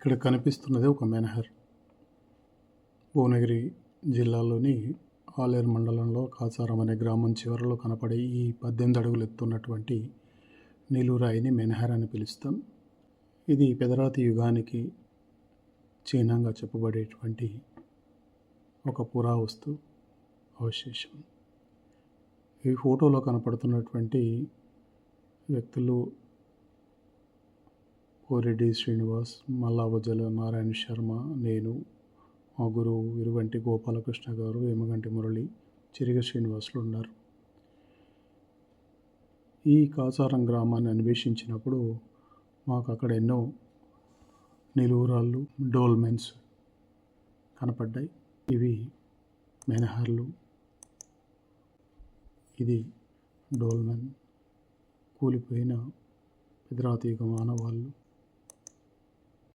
ఇక్కడ కనిపిస్తున్నది ఒక మెనహర్. భువనగిరి జిల్లాలోని ఆలేరు మండలంలో కాసారం అనే గ్రామం చివరలో కనపడే ఈ పద్దెనిమిది అడుగులు ఎత్తున్నటువంటి నిలువురాయిని మెనహర్ అని పిలుస్తాం. ఇది పెదరాతి యుగానికి చిహ్నంగా చెప్పబడేటువంటి ఒక పురావస్తు అవశేషం. ఈ ఫోటోలో కనపడుతున్నటువంటి వ్యక్తులు కోరెడ్డి శ్రీనివాస్ మల్లావజల నారాయణ శర్మ నేను మా గురువు ఇరువంటి గోపాలకృష్ణ గారు ఏమగంటి మురళి చిరిగ శ్రీనివాసులు ఉన్నారు. ఈ కాసారం గ్రామాన్ని అన్వేషించినప్పుడు మాకు అక్కడ ఎన్నో నిలువురాళ్ళు డోల్మెన్స్ కనపడ్డాయి. ఇవి మెనహర్లు. ఇది డోల్మెన్. కూలిపోయిన పిదరాతీగ మానవాళ్ళు.